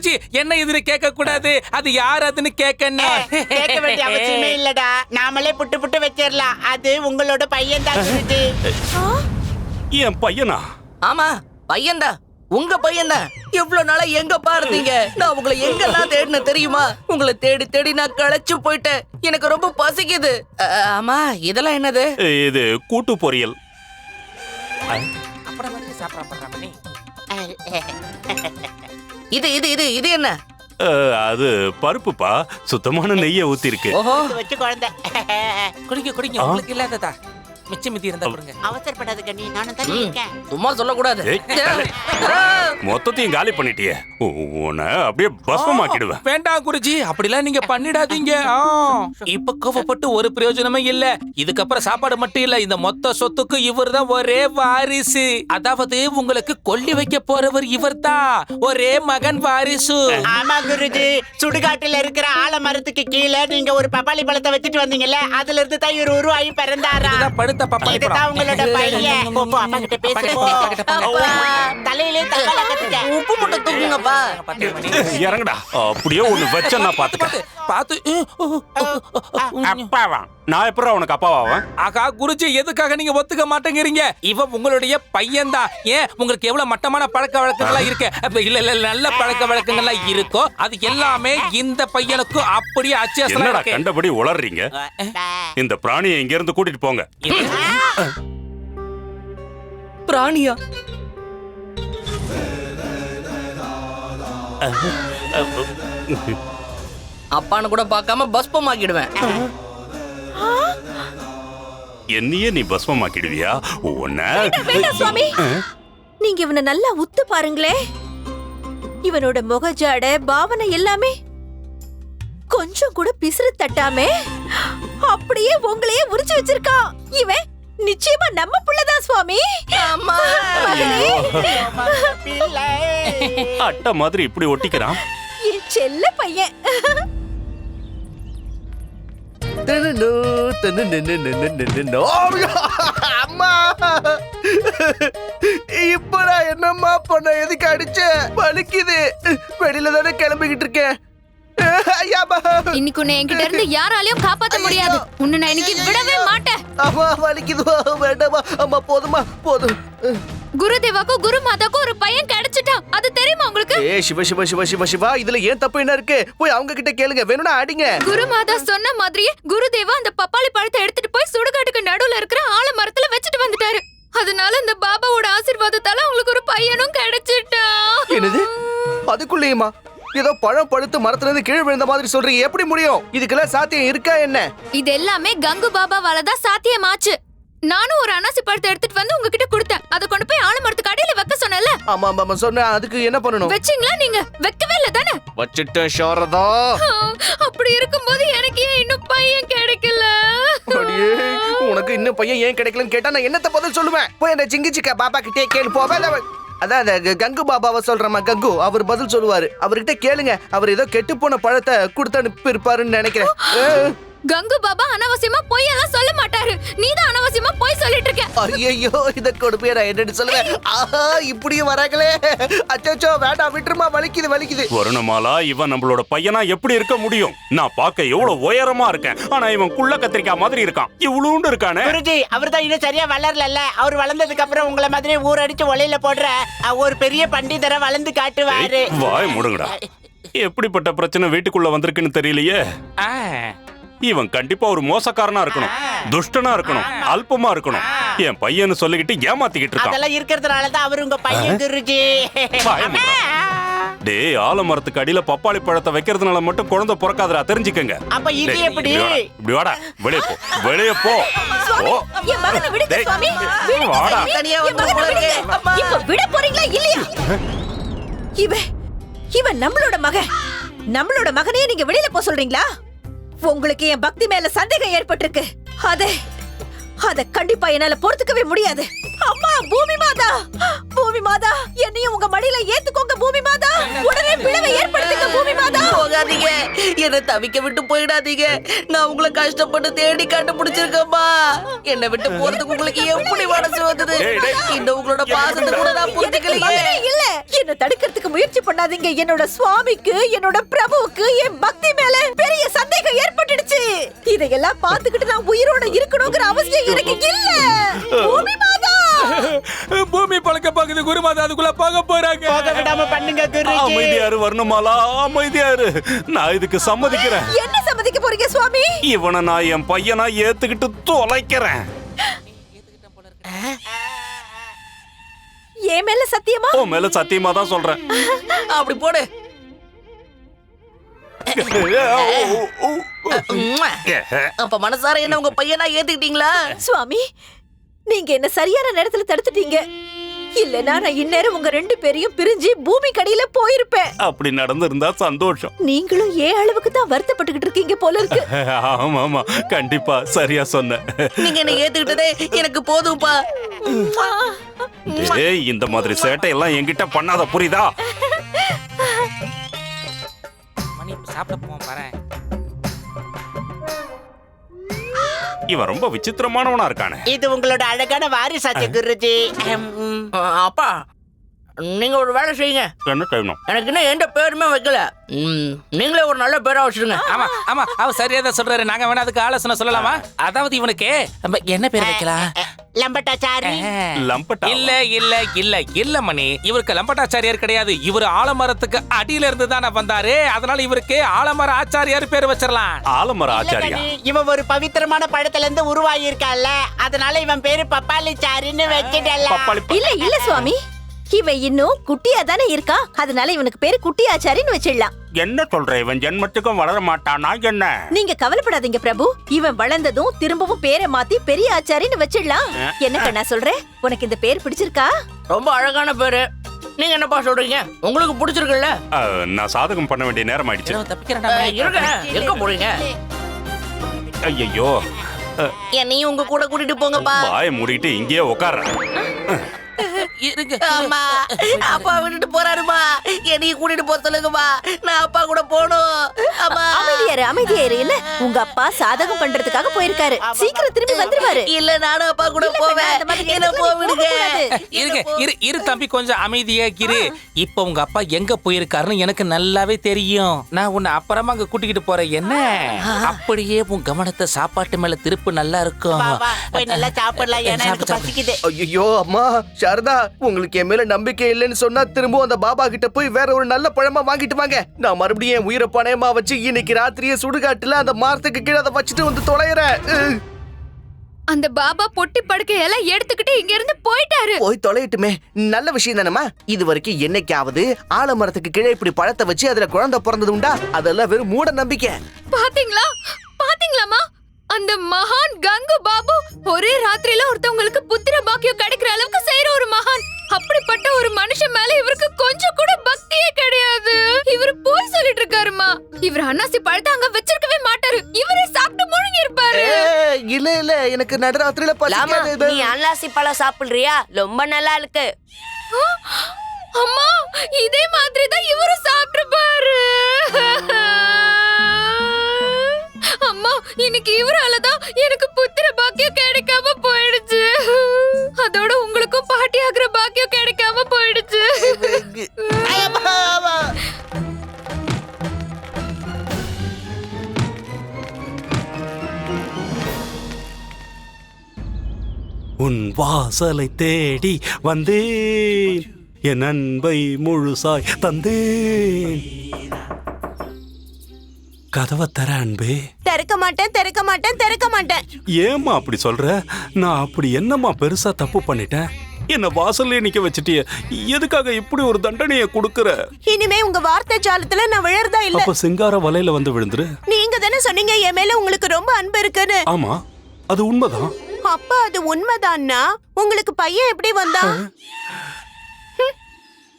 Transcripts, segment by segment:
குருஜி என்ன இதுன்னு கேட்க கூடாது அது யார் அதுன்னு கேட்கணும் கேட்க வேண்டிய அவசியமே இல்லடா. நாமளே புட்டு புட்டு வச்சிடலாம். அது உங்களோட பையன் தான் குருஜி என் பையனா? ஆமா பையன்தான் உங்க பையன்தான் எவ்வளவு நாளா எங்க பாருந்தீங்க? நான் உங்களை எங்கெல்லாம் தேடின தெரியுமா? உங்களை தேடி தேடி நான் களைச்சு போயிட்டேன். எனக்கு ரொம்ப பசிக்குது. ஆமா இதெல்லாம் என்னது? இது கூட்டு பொரியல். அப்புறம் வந்து சாப்பிட்றேன் பண்ணி இது இது இது இது என்ன? அஹ், அது பருப்புப்பா. சுத்தமான நெய்யை ஊத்திருக்கு. ஓஹோ வச்சு குழந்தை. குடிங்க குடிங்க. உங்களுக்கு இல்லாததா? மிச்சம் மிதி இருந்தா கொடுங்க. அவசரப்படாத கண்ணி நானும் தானே ம், இருக்கேன். சும்மா சொல்லக்கூடாது. மொத்தத்தையும் காலி பண்ணிட்டியே. உன்னை அப்படியே பஸ்மமாக்கிடுவேன் வேண்டாம் குருஜி அப்படிலாம் நீங்க பண்ணிடாதீங்க. இப்ப கோவப்பட்டு ஒரு பிரயோஜனமே இல்ல. இதுக்கப்புறம் சாப்பாடு மட்டும் இல்ல. இந்த மொத்த சொத்துக்கு இவர்தான் ஒரே வாரிசு. அதாவது உங்களுக்கு கொல்லி வைக்க போறவர் இவர்தான் ஒரே மகன் வாரிசு. ஆமா குருஜி சுடுகாட்டுல இருக்கிற ஆலமரத்துக்கு கீழே நீங்க ஒரு பப்பாளி பழத்தை வச்சுட்டு வந்தீங்கல்ல அதுல இருந்து தான் இவர் உருவாகி பிறந்தாரா? இதுதான் படுத்த பப்பாளி இதுதான் உங்களோட பையன். போ, போ, அப்பா கிட்ட பேசு, போ. அப்பா, தலையிலே தக்காளி கத்துக்க உப்பு மட்டும் தூக்குங்கப்பா. இறங்குடா. அப்படியே ஒண்ணு வச்ச நான் பாத்துக்க. பார்த்து உம். அப்பாவா? நான் எப்பறம் உனக்கு அப்பாவாவன் ஆகா குருஜி எதுக்காக நீங்க ஒத்துக்க மாட்டேங்கிறீங்க? இவ உங்களுடைய பையன் தான் ஏன்? உங்களுக்கு எவ்வளவு மட்டமான பழக்க வழக்கங்கள்லாம் இருக்கு? அப்ப இல்ல இல்ல நல்ல பழக்க வழக்கங்கள்லாம் இருக்கோ? அது எல்லாமே இந்த பையனுக்கும் அப்படியே அச்சேசலா என்னடா இருக்கு. கண்டபடி உளறீங்க இந்த பிராணியை இங்க இருந்து கூட்டிட்டு போங்க. இது- பிராணியா? அப்பான்னு கூட பார்க்காம பஸ்பம் ஆக்கிடுவேன் என்னையே நீ பஸ்மமாக்கிடுவியா உன்ன சுவாமி. நீங்க இவனை நல்லா உத்து பாருங்களே. இவனோட முகஜாட பாவனை எல்லாமே கொஞ்சம் கூட பிசுறு தட்டாமே. அப்படியே உங்களையே உரிச்சு வச்சிருக்கான் இவன் நிச்சயமா நம்ம புள்ளதான் சுவாமி. பிள்ளை. அட்டை மாதிரி இப்படி ஒட்டிக்கிறான். என் செல்ல பையன். அம்மா. இப்ப நான் என்னம்மா பண்ண எதுக்கு அடிச்ச? வலிக்குது. வெளியில தானே கிளம்பிக்கிட்டு இருக்கேன். இன்னைக்கு உன்னை என்கிட்ட இருந்து யாராலையும் காப்பாத்த முடியாது. உன்னை நான் இன்னைக்கு விடவே மாட்டேன். அம்மா வலிக்குது. வேண்டாமா அம்மா போதுமா போதும். குருதேவாக்கும் குரு மாதாக்கும் ஒரு பையன் கிடைச்சிட்டான். அது தெரியுமா உங்களுக்கு? ஏ சிவ சிவ சிவ சிவ சிவா இதுல ஏன் தப்பு என்ன இருக்கு? போய் அவங்க கிட்ட கேளுங்க. வேணும்னா அடிங்க. குரு மாதா சொன்ன மாதிரியே குருதேவா அந்த பப்பாளி பழத்தை எடுத்துட்டு போய் சுடுகாட்டுக்கு நடுவுல இருக்கிற ஆலமரத்துல வச்சுட்டு வந்துட்டாரு. அதனால இந்த பாபாவோட ஆசீர்வாதத்தால உங்களுக்கு ஒரு பையனும் கிடைச்சிட்டான். என்னது? அதுக்குள்ளேயுமா? ஏதோ பழம் பழுத்து மரத்துல இருந்து கீழே விழுந்த மாதிரி சொல்றீங்க. எப்படி முடியும்? இதுக்கெல்லாம் சாத்தியம் இருக்கா என்ன? இது எல்லாமே கங்கு பாபாவால தான் சாத்தியமாச்சு. நானும் ஒரு அனாசி பழத்தை எடுத்துட்டு வந்து உங்ககிட்ட கொடுத்தேன். அதை கொண்டு போய் ஆலமரத்துக்கு அடியில வைக்க சொன்னேன்ல. ஆமா ஆமா ஆமா சொன்ன அதுக்கு என்ன பண்ணணும்? வச்சீங்களா நீங்க? வைக்கவே இல்ல தானே? வச்சுட்டேன் சாரதா. அப்படி இருக்கும்போது எனக்கு ஏன் இன்னும் பையன் கிடைக்கல? அடியே உனக்கு இன்னும் பையன் ஏன் கிடைக்கலன்னு கேட்டா நான் என்னத்த பதில் சொல்லுவேன்? போய் அந்த சிங்கி சிக்கா பாப்பா கிட்டே கேளு போவேன் அதான் அந்த கங்கு பாபாவை சொல்றமா கங்கு அவர் பதில் சொல்லுவாரு. அவர்கிட்ட கேளுங்க அவர் ஏதோ கெட்டு போன பழத்தை கொடுத்து அனுப்பி இருப்பாருன்னு நினைக்கிறேன் கங்கு பாபா அனாவசியமா பொய் எல்லாம் சொல்ல மாட்டாரு. நீதான் அனாவசியமா பொய் சொல்லிட்டு இருக்க ஐயையோ இத கொடுப்பே நான் என்னன்னு சொல்லுவேன். ஆஹா இப்படியும் வராங்களே. அச்சோ வேண்டாம் விட்டுருமா வலிக்குது வலிக்குது. வருணமாலா இவன் நம்மளோட பையனா எப்படி இருக்க முடியும்? நான் பார்க்க எவ்வளவு உயரமா இருக்கேன். ஆனா இவன் குள்ள கத்திரிக்காய் மாதிரி இருக்கான். இவ்வளவுண்டு இருக்கானே. குருஜி அவர்தான் இன்னும் சரியா வளரல அவர் வளர்ந்ததுக்கு அப்புறம் உங்களை மாதிரி ஊர் அடிச்சு ஒலையில போடுற ஒரு பெரிய பண்டிதரை வளர்ந்து காட்டுவாரு. வாய் முடுங்கடா. எப்படிப்பட்ட பிரச்சனை வீட்டுக்குள்ள வந்திருக்குன்னு தெரியலையே. இவன் கண்டிப்பா ஒரு மோசக்காரனா இருக்கணும். துஷ்டனா இருக்கணும். அல்பமா இருக்கணும். என் பையன்னு சொல்லிக்கிட்டு ஏமாத்திக்கிட்டு இருக்கான். அதெல்லாம் இருக்கிறதுனால தான் அவர் உங்க பையன் குருஜி. டேய் ஆலமரத்துக்கு அடியில பப்பாளி பழத்தை வைக்கிறதுனால மட்டும் குழந்தை பிறக்காதடா. தெரிஞ்சுக்கங்க. அப்ப இது எப்படி? இப்படி வாடா, வெளியே போ. வெளியே போ. போ. என் மகனை விடுங்க டேய், சுவாமி. விடுங்க வாடா. தனியா வந்து போறீங்க. இப்ப விட போறீங்களா இல்லையா? இவன் இவன் நம்மளோட மகன். நம்மளோட மகனையே நீங்க வெளியில போக சொல்றீங்களா? உங்களுக்கு என் பக்தி மேல சந்தேகம் ஏற்பட்டிருக்கு. அத அத கண்டிப்பா என்னால பொறுத்துக்கவே முடியாது. அம்மா பூமி மாதா! பூமி மாதா என்னையும் உங்க மடியில ஏத்துக்கோங்க பூமி மாதா! உடனே பிளவை ஏற்படுத்துங்க பூமி மாதா! போகாதீங்க. என்ன தவிக்க விட்டு போயிடாதீங்க. நான் உங்களை கஷ்டப்பட்டு தேடி கண்டுபிடிச்சிருக்கேம்மா என்னை விட்டு போறதுக்கு உங்களுக்கு எப்படி மனசு வந்தது. இந்த உங்களோட பாசத்தை கூட நான் புரிஞ்சுக்கலையே. இல்ல என்ன தடுக்கிறதுக்கு முயற்சி பண்ணாதீங்க. என்னோட சுவாமிக்கு என்னோட பிரபுவுக்கு என் பக்தி மேல இதையெல்லாம் பார்த்துக்கிட்டு நான் உயிரோட இருக்கணுங்கிற அவசியம் எனக்கு இல்ல. பூமி மாதா. பூமி பழக்க பாக்குது குருமாதா அதுக்குள்ள போக போறாங்க. போக விடாம பண்ணுங்க குருஜி. அமைதியாரு வரணுமாலா அமைதியாரு. நான் இதுக்கு சம்மதிக்கிறேன். என்ன சம்மதிக்க போறீங்க சுவாமி? இவனை நான் என் பையனா ஏத்துக்கிட்டு தொலைக்கிறேன். என் மேல சத்தியமா? உன் மேல சத்தியமா தான் சொல்றேன். அப்படி போடு. அப்ப மனசார என்ன உங்க பையனா ஏத்துக்கிட்டீங்களா? சுவாமி நீங்க என்ன சரியான நேரத்துல தடுத்துட்டீங்க. இல்லனா நான் இந்நேரம் உங்க ரெண்டு பேரையும் பிரிஞ்சு பூமி கடியில போயிருப்பேன். அப்படி நடந்திருந்தா சந்தோஷம். நீங்களும் ஏன் அளவுக்கு தான் வருத்தப்பட்டுக்கிட்டு இருக்கீங்க போல இருக்கு. ஆமா ஆமா கண்டிப்பா சரியா சொன்ன. நீங்க என்ன ஏத்துக்கிட்டதே எனக்கு போதும்பா. உம்மா. ஏய் இந்த மாதிரி சேட்டை எல்லாம் என்கிட்ட பண்ணாத புரியுதா? சாப்பிட போவோம் பாரு இவன் ரொம்ப விசித்திரமானவனா இருக்கானே. இது உங்களோட அழகான வாரிசாச்சு குருஜி அப்பா நீங்க ஒரு வேலை செய்யுங்க. என்ன செய்யணும்? எனக்கு இன்னும் எந்த பேருமே வைக்கல. நீங்களே ஒரு நல்ல பேரா வச்சிருங்க ஆமா ஆமா அவர் சரியா தான் சொல்றாரு. நாங்க வேணா அதுக்கு ஆலோசனை சொல்லலாமா? அதாவது இவனுக்கு நம்ம என்ன பேர் வைக்கலாம்? லம்பட்டாச்சாரி? லம்பட்டா? இல்ல இல்ல இல்ல இல்ல மணி. இவருக்கு லம்பட்டாச்சாரியார் கிடையாது. இவர் ஆலமரத்துக்கு அடியில இருந்து தானே வந்தாரு. அதனால இவருக்கு ஆலமர ஆச்சாரியார் பேர் வச்சிடலாம் ஆலமர ஆச்சாரியா? இவன் ஒரு பவித்திரமான படத்துல இருந்து உருவாகி அதனால இவன் பேரு பப்பாளி சாரின்னு வச்சிடலாம் இல்ல இல்ல சுவாமி. இவன் இன்னும் குட்டியா தானே இருக்கா? அதனால இவனுக்கு பேரு குட்டியாச்சாரின்னு வச்சிடலாம். என்ன சொல்ற? இவன் ஜென்மத்துக்கும் வளர மாட்டானா என்ன? நீங்க கவலைப்படாதீங்க பிரபு. இவன் வளர்ந்ததும் திரும்பவும் பேரை மாத்தி பெரிய ஆச்சாரின்னு வச்சிடலாம். என்ன கண்ணா சொல்றேன்? உனக்கு இந்த பேர் பிடிச்சிருக்கா? ரொம்ப அழகான பேரு. நீங்க என்னப்பா சொல்றீங்க? உங்களுக்கு பிடிச்சிருக்குல்ல? நான் சாதகம் பண்ண வேண்டிய நேரம் ஆயிடுச்சு. இருங்க எங்க போறீங்க? ஐயோ என்னையும் உங்க கூட கூட்டிட்டு போங்கப்பா. வாய மூடிட்டு இங்கேயே உட்கார்றேன் இருங்க. ஆமா. அப்பா விட்டுட்டு போறாருமா. என்னையும் கூட்டிட்டு போக சொல்லுங்கம்மா. நான் அப்பா கூட போகணும். அம்மா. அமைதியாரு அமைதியாரு என்ன? உங்க அப்பா சாதகம் பண்றதுக்காக போயிருக்காரு. சீக்கிரம் திரும்பி வந்துருவாரு. இல்ல நானும் அப்பா கூட போவேன். அந்த மாதிரி என்ன இடத்துல போ நீ விடுங்க போகக்கூடாது. இருங்க இரு இரு தம்பி கொஞ்சம் அமைதியா இரு. இப்ப உங்க அப்பா எங்க போயிருக்காருன்னு எனக்கு நல்லாவே தெரியும். நான் உன்னை அப்புறமா அங்க கூட்டிக்கிட்டு போறேன். என்ன? அப்படியே உன் கவனத்தை சாப்பாட்டு மேல திருப்பு நல்லா இருக்கும். நல்லா சாப்பிடலாம். ஏன்னா எனக்கு பசிக்குது. ஐயோ அம்மா சாரதா. உங்களுக்கு என் மேல நம்பிக்கை இல்லைன்னு சொன்னா திரும்பவும் அந்த பாபா கிட்ட போய் வேற ஒரு நல்ல பழமா வாங்கிட்டு வாங்க. நான் மறுபடியும் என் உயிரை பணயமா வச்சு இன்னைக்கு ராத்திரியே சுடுகாட்டுல அந்த மரத்துக்கு கீழே அதை வச்சுட்டு வந்து தொலைகிறேன். அந்த பாபா பொட்டி படுக்கையெல்லாம் எடுத்துக்கிட்டு இங்க இருந்து போயிட்டாரு. போய் தொலையட்டுமே. நல்ல விஷயம் தானம்மா? இது வரைக்கும் என்னைக்காவது ஆலமரத்துக்கு கீழே இப்படி பழத்தை வச்சு அதுல குழந்தை பிறந்தது உண்டா அதெல்லாம் வெறும் மூட நம்பிக்கை. பாத்தீங்களா? பாத்தீங்களாமா அந்த மகான் கங்கு பாபு ஒரே ராத்திரியில ஒருத்தவங்களுக்கு புத்திர பாக்கியம் கிடைக்கிற அளவுக்கு செய்யற ஒரு மகான். அப்படிப்பட்ட ஒரு மனுஷன் மேல இவருக்கு கொஞ்சம் கூட பக்தியே கிடையாது. இவர் போய் சொல்லிட்டு இருக்காருமா இவர் அன்னாசி பழத்தை அங்க வச்சிருக்கவே மாட்டாரு. இவரே சாப்பிட்டு முழுங்கி இருப்பாரு இல்ல இல்ல. எனக்கு நடுராத்திரியில பசிக்காது நீ அன்னாசி பழம் சாப்பிடுறியா? ரொம்ப நல்லா இருக்கு. அம்மா இதே மாதிரி தான் இவரும் சாப்பிட்டுப்பாரு. அம்மா இன்னைக்கு இவரால தான் எனக்கு புத்திர பாக்கியம் கிடைக்காம போயிடுச்சு. அதோட உங்களுக்கும் பாட்டி ஆகுற பாக்கியம் கிடைக்காம போயிடுச்சு. உன் வாசலை தேடி வந்தேன். என் அன்பை முழுசாய் தந்தேன். கதவை தர அன்பே. திறக்க மாட்டேன் திறக்க மாட்டேன் திறக்க மாட்டேன். ஏம்மா அப்படி சொல்ற? நான் அப்படி என்னம்மா பெருசா தப்பு பண்ணிட்டேன்? என்ன வாசல்லே நிக்க வச்சிட்டிய. எதுக்காக இப்படி ஒரு தண்டனையை கொடுக்கற? இனிமே உங்க வார்த்தை ஜாலத்துல நான் விழறதா இல்ல. அப்ப சிங்கார வலையில வந்து விழுந்துரு. நீங்க தானே சொன்னீங்க என் மேல உங்களுக்கு ரொம்ப அன்பு இருக்குன்னு. ஆமா அது உண்மைதான். அப்பா அது உண்மைதான்னா உங்களுக்கு பையன் எப்படி வந்தான்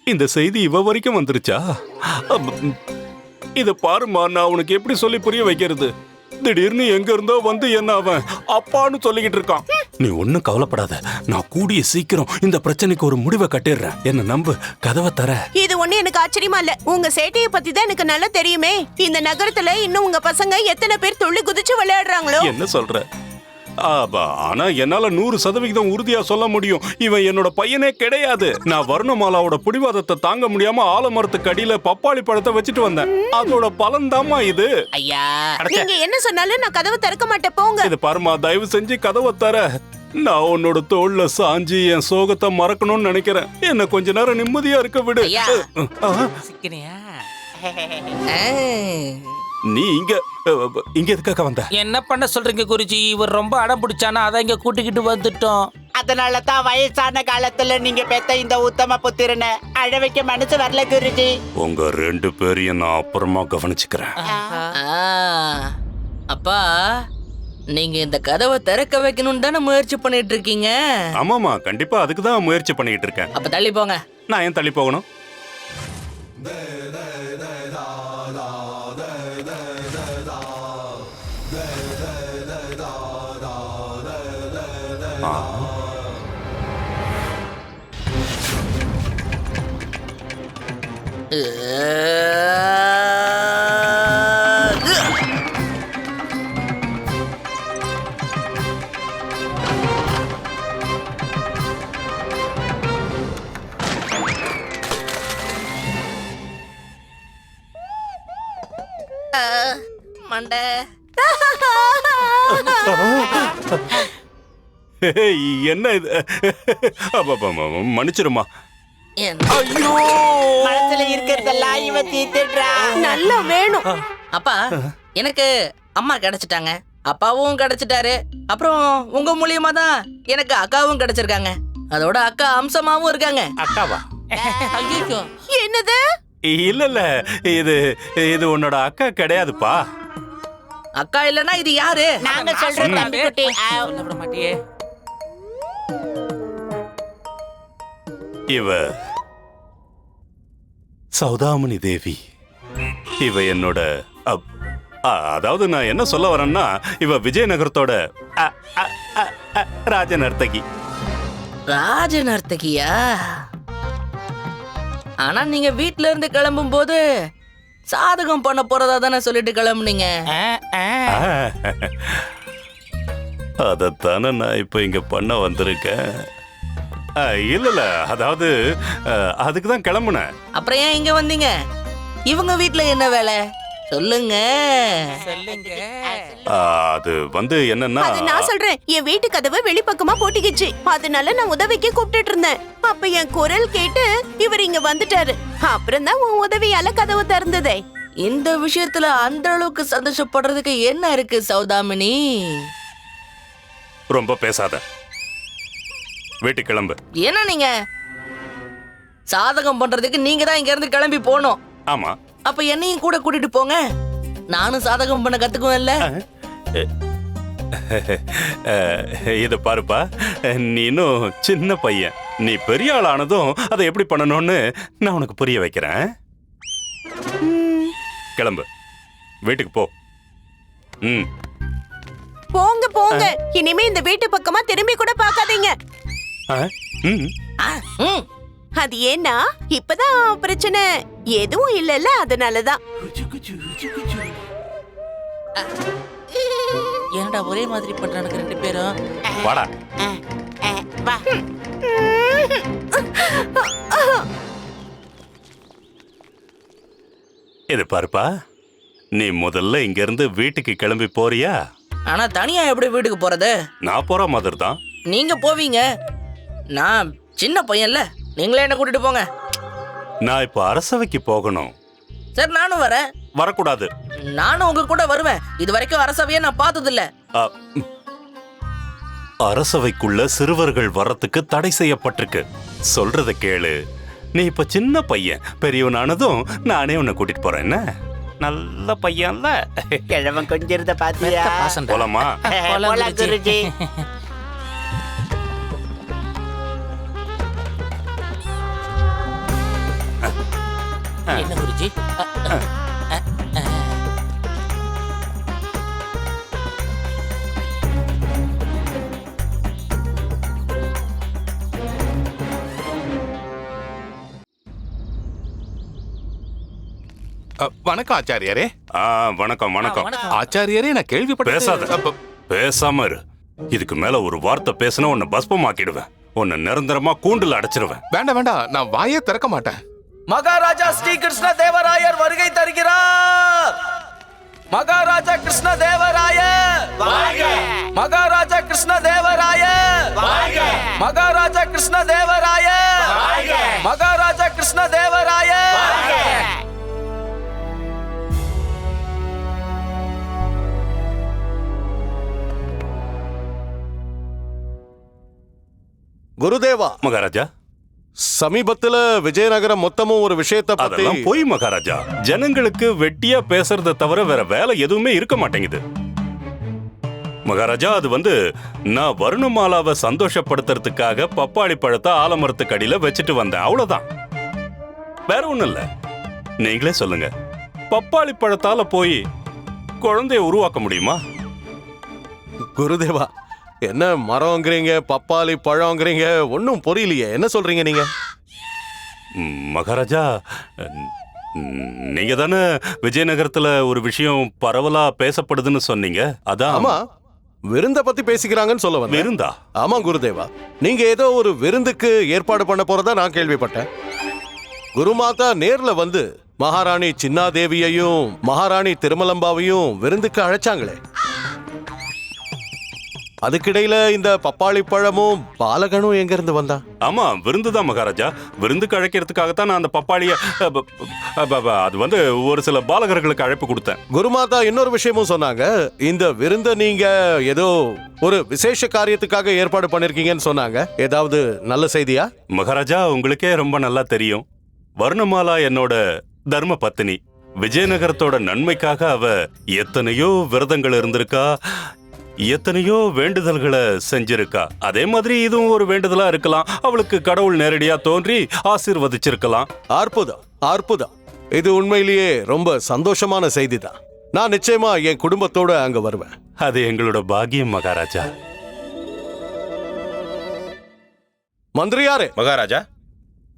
இந்த செய்தி இவ வரைக்கும் வந்துருச்சா? இத பாருமா நான் உனக்கு எப்படி சொல்லி புரிய வைக்கிறது? திடீர்னு எங்க இருந்தோ வந்து என்ன அவன் அப்பான்னு சொல்லிக்கிட்டு இருக்கான். நீ ஒண்ணும் கவலைப்படாத. நான் கூடிய சீக்கிரம் இந்த பிரச்சனைக்கு ஒரு முடிவை கட்டிடுறேன். என்ன நம்பு? கதவை தர. இது ஒண்ணு எனக்கு ஆச்சரியமா இல்ல. உங்க சேட்டைய பத்தி தான் எனக்கு நல்லா தெரியுமே. இந்த நகரத்துல இன்னும் உங்க பசங்க எத்தனை பேர் துள்ளி குதிச்சு விளையாடுறாங்களோ? என்ன சொல்ற? ஆனா என்னால நூறு சதவிகிதம் உறுதியா சொல்ல முடியும். இவன் என்னோட பையனே கிடையாது. நான் வர்ணமாலாவோட பிடிவாதத்தை தாங்க முடியாம ஆலமரத்துக்கு அடியில பப்பாளி பழத்தை வச்சுட்டு வந்தேன். அதோட பலன்தாம்மா இது. ஐயா நீங்க என்ன சொன்னாலும் நான் கதவை திறக்க மாட்டேன் போங்க. இது பாருமா தயவு செஞ்சு கதவை தர. நான் உன்னோட தோல்ல சாஞ்சி என் சோகத்தை மறக்கணும்னு நினைக்கிறேன். என்ன கொஞ்ச நேரம் நிம்மதியா இருக்க விடு. நீ இங்க இங்க எதுக்காக வந்த? என்ன பண்ண சொல்றீங்க குருஜி? இவர் ரொம்ப அடம் பிடிச்சானா அதான் இங்க கூட்டிக்கிட்டு வந்துட்டோம். அதனால தான் வயசான காலத்துல நீங்க பெத்த இந்த உத்தம புத்திரனை அழ வைக்க மனசு வரல குருஜி. உங்க ரெண்டு பேரையும் நான் அப்புறமா கவனிச்சுக்கிறேன். அப்பா நீங்க இந்த கதவை திறக்க வைக்கணும்னு தானே முயற்சி பண்ணிட்டு இருக்கீங்க? ஆமாமா கண்டிப்பா அதுக்கு தான் முயற்சி பண்ணிட்டு இருக்கேன். அப்ப தள்ளி போங்க. நான் ஏன் தள்ளி போகணும்? 啊。呃。என்ன இது? அப்பப்பா, மன்னிச்சிருமா என்ன? மனசுல இருக்கிறதெல்லாம் இவன் தீர்த்துடுறா நல்லா வேணும். அப்பா எனக்கு அம்மா கிடைச்சிட்டாங்க. அப்பாவும் கிடைச்சிட்டாரு. அப்புறம் உங்க மூலியமா தான் எனக்கு அக்காவும் கிடைச்சிருக்காங்க. அதோட அக்கா அம்சமாவும் இருக்காங்க. அக்காவா? ஐயோ என்னது? இல்ல இல்ல இது இது உன்னோட அக்கா கிடையாதுப்பா. அக்கா இல்லனா இது யாரு? நாங்க சொல்றோம் தம்பி. குட்டி விட மாட்டியே. இவ சௌதாமணி தேவி. இவ என்னோட அதாவது நான் என்ன சொல்ல வரேன்னா இவ விஜயநகரத்தோட ராஜ நர்த்தகி ராஜ நர்த்தகியா ஆனா நீங்க வீட்ல இருந்து கிளம்பும் போது சாதகம் பண்ண போறதா தானே சொல்லிட்டு கிளம்புனீங்க. அதைத்தானே நான் இப்போ இங்க பண்ண வந்திருக்கேன். அ, இல்ல இல்ல அதாவது அதுக்கு தான் கிளம்புனேன். அப்புறம் ஏன் இங்க வந்தீங்க? இவங்க வீட்ல என்ன வேலை? சொல்லுங்க. சொல்லுங்க. அது வந்து என்னன்னா அது நான் சொல்றேன். என் வீட்டு கதவு வெளிப்பக்கமா போட்டிக்கிச்சு. அதனால நான் உதவிக்கு கூப்பிட்டுட்டு இருந்தேன். அப்ப என் குரல் கேட்டு இவர் இங்க வந்துட்டாரு. அப்புறம் தான் உன் உதவியால கதவு திறந்ததே. இந்த விஷயத்துல அந்த அளவுக்கு சந்தோஷப்படுறதுக்கு என்ன இருக்கு சௌதாமினி? ரொம்ப பேசாத. வீட்டுக்கு கிளம்பு. என்ன நீங்க? சாதகம் பண்றதுக்கு நீங்க தான் இங்க இருந்து கிளம்பி போகணும். ஆமா. அப்ப என்னையும் கூட கூட்டிட்டு போங்க. நானும் சாதகம் பண்ண கத்துக்குவேன்ல. இத பாருப்பா நீ இன்னும் சின்ன பையன். நீ பெரிய ஆள் ஆனதும் அதை எப்படி பண்ணணும்னு நான் உனக்கு புரிய வைக்கிறேன். கிளம்பு. வீட்டுக்கு போ. ம். போங்க போங்க. இனிமே இந்த வீட்டு பக்கமா திரும்பி கூட பார்க்காதீங்க. ஆ, ம் ஆ, ம். அது ஏன்னா இப்பதான் பிரச்சனை எதுவும் இல்லைல்ல அதனாலதான். என்னடா ஒரே மாதிரி பண்றானுங்க ரெண்டு பேரும்? வாடா. வா. இது பாருப்பா நீ முதல்ல இங்க இருந்து வீட்டுக்கு கிளம்பி போறியா? ஆனா தனியா எப்படி வீட்டுக்கு போறது? நான் போற மாதிரி தான். நீங்க போவீங்க. நான் சின்ன பையன்ல. நீங்களே என்ன கூட்டிட்டு போங்க. நான் இப்போ அரசவைக்கு போகணும். சரி நானும் வரேன். வரக்கூடாது. நானும் உங்க கூட வருவேன். இது வரைக்கும் அரசவையே நான் பார்த்தது இல்ல அ, ம். அரசவைக்குள்ள சிறுவர்கள் வரத்துக்கு தடை செய்யப்பட்டிருக்கு. சொல்றத கேளு. நீ இப்ப சின்ன பையன். பெரியவனானதும் நானே உன்னை கூட்டிட்டு போறேன். என்ன? நல்ல பையன்ல. கிழவன் கொஞ்சம் இருந்த பாத்தியா. போலாமா? போலாம். குருஜி. என்ன குருஜி? வணக்கம் ஆச்சாரியாரே. ஆ வணக்கம் வணக்கம். ஆச்சாரியாரே நான் கேள்விப்பட்டேன் பேசாத. பேசாம இரு. இதுக்கு மேல ஒரு வார்த்தை பேசினா உன்னை பஸ்பமாக்கிடுவேன். உன்னை நிரந்தரமா கூண்டுல அடைச்சிருவேன். வேண்டாம் வேண்டாம். நான் வாயே திறக்க மாட்டேன். மகாராஜா ஸ்ரீ கிருஷ்ண தேவராயர் வருகை தருகிறார். மகாராஜா கிருஷ்ண தேவராயர் மகாராஜா கிருஷ்ண தேவராயர் மகாராஜா கிருஷ்ண தேவராயர் மகாராஜா கிருஷ்ண தேவராயர் குருதேவா. மகாராஜா. சமீபத்துல விஜயநகரம் மொத்தமும் ஒரு விஷயத்தை பத்தி அதெல்லாம் பொய் மகாராஜா. ஜனங்களுக்கு வெட்டியா பேசுறத தவிர வேற வேலை எதுவுமே இருக்க மாட்டேங்குது. மகாராஜா அது வந்து நான் வருணமாலாவை சந்தோஷப்படுத்துறதுக்காக பப்பாளி பழத்தை ஆலமரத்துக்கு அடியில வச்சுட்டு வந்தேன். அவ்வளவுதான். வேற ஒண்ணும் இல்ல. நீங்களே சொல்லுங்க. பப்பாளி பழத்தால போய் குழந்தைய உருவாக்க முடியுமா? குருதேவா என்ன மரம்ங்கிறீங்க? பப்பாளி பழம்ங்கிறீங்க? ஒன்னும் புரியலையே. என்ன சொல்றீங்க நீங்க? ம், மகாராஜா ம், நீங்க தானே விஜயநகரத்துல ஒரு விஷயம் பரவலா பேசப்படுதுன்னு சொன்னீங்க. அதான் ஆமா. விருந்த பத்தி பேசிக்கிறாங்கன்னு சொல்ல வந்தேன். விருந்தா? ஆமா குருதேவா. நீங்க ஏதோ ஒரு விருந்துக்கு ஏற்பாடு பண்ண போறதா நான் கேள்விப்பட்டேன். குருமாதா நேர்ல வந்து மகாராணி சின்னாதேவியையும் மகாராணி திருமலம்பாவையும் விருந்துக்கு அழைச்சாங்களே. அதுக்கிடையில இந்த பப்பாளி பழமும் பாலகனும் எங்க இருந்து வந்தான் ஆமா விருந்து தான் மகாராஜா. விருந்துக்கு அழைக்கிறதுக்காகத்தான் நான் அந்த பப்பாளிய அது வந்து ஒரு சில பாலகர்களுக்கு அழைப்பு கொடுத்தேன். குருமாதா இன்னொரு விஷயமும் சொன்னாங்க. இந்த விருந்த நீங்க ஏதோ ஒரு விசேஷ காரியத்துக்காக ஏற்பாடு பண்ணிருக்கீங்கன்னு சொன்னாங்க. ஏதாவது நல்ல செய்தியா? மகாராஜா உங்களுக்கே ரொம்ப நல்லா தெரியும். வர்ணமாலா என்னோட தர்ம பத்தினி. விஜயநகரத்தோட நன்மைக்காக அவ எத்தனையோ விரதங்கள் இருந்திருக்கா. எத்தனையோ வேண்டுதல்களை செஞ்சிருக்கா. அதே மாதிரி இதுவும் ஒரு வேண்டுதலா இருக்கலாம். அவளுக்கு கடவுள் நேரடியா தோன்றி ஆசீர்வதிச்சிருக்கலாம். அற்புதம் அற்புதம். இது உண்மையிலேயே ரொம்ப சந்தோஷமான செய்தி தான் நான் நிச்சயமா என் குடும்பத்தோட அங்க வருவேன். அது எங்களோட பாக்கியம் மகாராஜா. மந்திரியாரே மகாராஜா.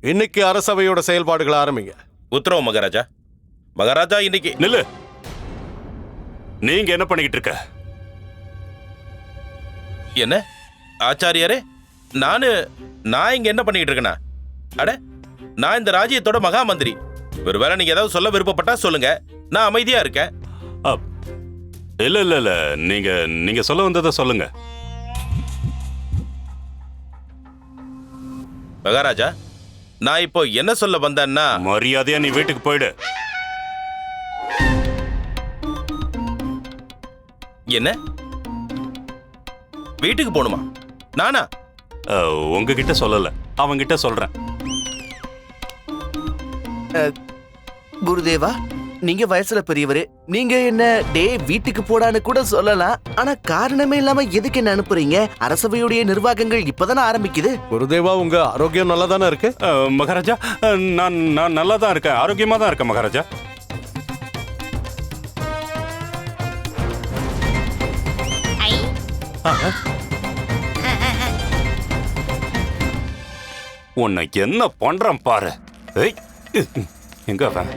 இன்னைக்கு அரசவையோட செயல்பாடுகளை ஆரம்பிங்க. உத்தரவு மகாராஜா. மகாராஜா இன்னைக்கு நில்லு. நீங்க என்ன பண்ணிக்கிட்டு இருக்க? என்ன? ஆச்சாரியாரே நானு நான் இங்க என்ன பண்ணிட்டு இருக்கேனா? அட நான் இந்த ராஜ்யத்தோட மகா மந்திரி. ஒருவேளை நீங்க ஏதாவது சொல்ல விருப்பப்பட்டா சொல்லுங்க. நான் அமைதியா இருக்கேன். இல்ல இல்ல இல்ல. நீங்க நீங்க சொல்ல வந்ததை சொல்லுங்க. மகாராஜா நான் இப்போ என்ன சொல்ல வந்தேன்னா மரியாதையா நீ வீட்டுக்கு போயிடு. என்ன? வீட்டுக்கு போகணுமா நானா? உங்ககிட்ட சொல்லல. அவங்கிட்ட சொல்றேன். குருதேவா நீங்க வயசுல பெரியவரு நீங்க என்ன டே வீட்டுக்கு போடான்னு கூட சொல்லலாம். ஆனா காரணமே இல்லாம எதுக்கு என்ன அனுப்புறீங்க? அரசவையுடைய நிர்வாகங்கள் இப்பதானே ஆரம்பிக்குது? குருதேவா உங்க ஆரோக்கியம் நல்லா தானே இருக்கு மகாராஜா நான் நான் நல்லா தான் இருக்கேன். ஆரோக்கியமா தான் இருக்கேன் மகாராஜா. ஆஹா. உன்னை என்ன பண்றேன் பாரு. ஏய், எங்க அவன்.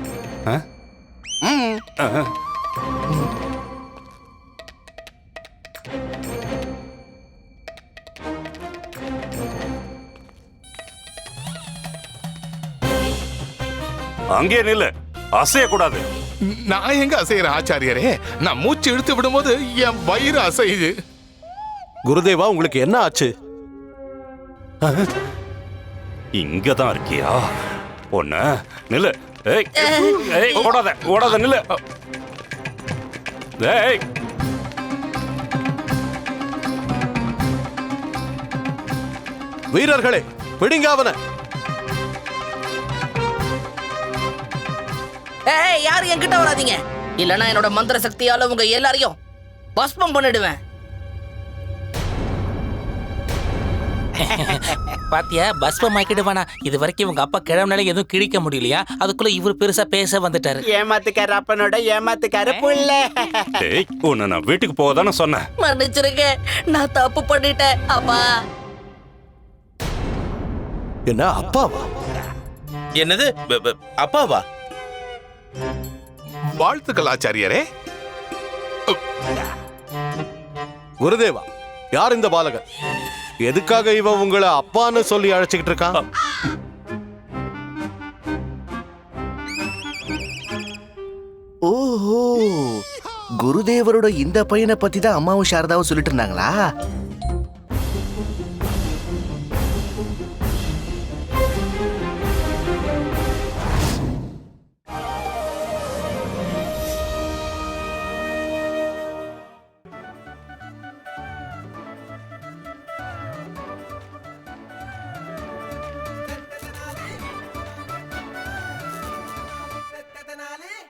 அங்கே நில்லு. அசையக்கூடாது. நான் எங்க அசைகிறேன் ஆச்சாரியாரே? நான் மூச்சு இழுத்து விடும்போது என் வயிறு அசையுது. குருதேவா உங்களுக்கு என்ன ஆச்சு? இங்க தான் இருக்கியா? பொண்ணு நில்லு. ஏய் ஏய் ஓடாத ஓடாத நில்லு. ஏய். வீரர்களே பிடிங்க அவனை ஏய் யாரும் என்கிட்ட வராதீங்க. இல்லனா என்னோட மந்திர சக்தியால உங்க எல்லாரையும் பஸ்பம் பண்ணிடுவேன். பாத்தியா பஸ்பம் ஆக்கிடுவானா? இது வரைக்கும் உங்க அப்பா கிழவனால எதுவும் கிழிக்க முடியலையா? அதுக்குள்ள இவர் பெருசா பேச வந்துட்டாரு. ஏமாத்துக்கார அப்பனோட ஏமாத்துக்கார புள்ள. உன்னை நான் வீட்டுக்கு போக தானே சொன்னேன். மன்னிச்சிருங்க நான் தப்பு பண்ணிட்டேன் அப்பா. என்ன அப்பாவா? என்னது? அப்பாவா? வாழ்த்துக்கள் ஆச்சாரியரே குருதேவா யார் இந்த பாலகன்? எதுக்காக இவன் உங்களை அப்பான்னு சொல்லி அழைச்சிக்கிட்டு இருக்கான் ஓஹோ குருதேவரோட இந்த பையனை பத்தி தான் அம்மாவும் சாரதாவும் சொல்லிட்டு இருந்தாங்களா?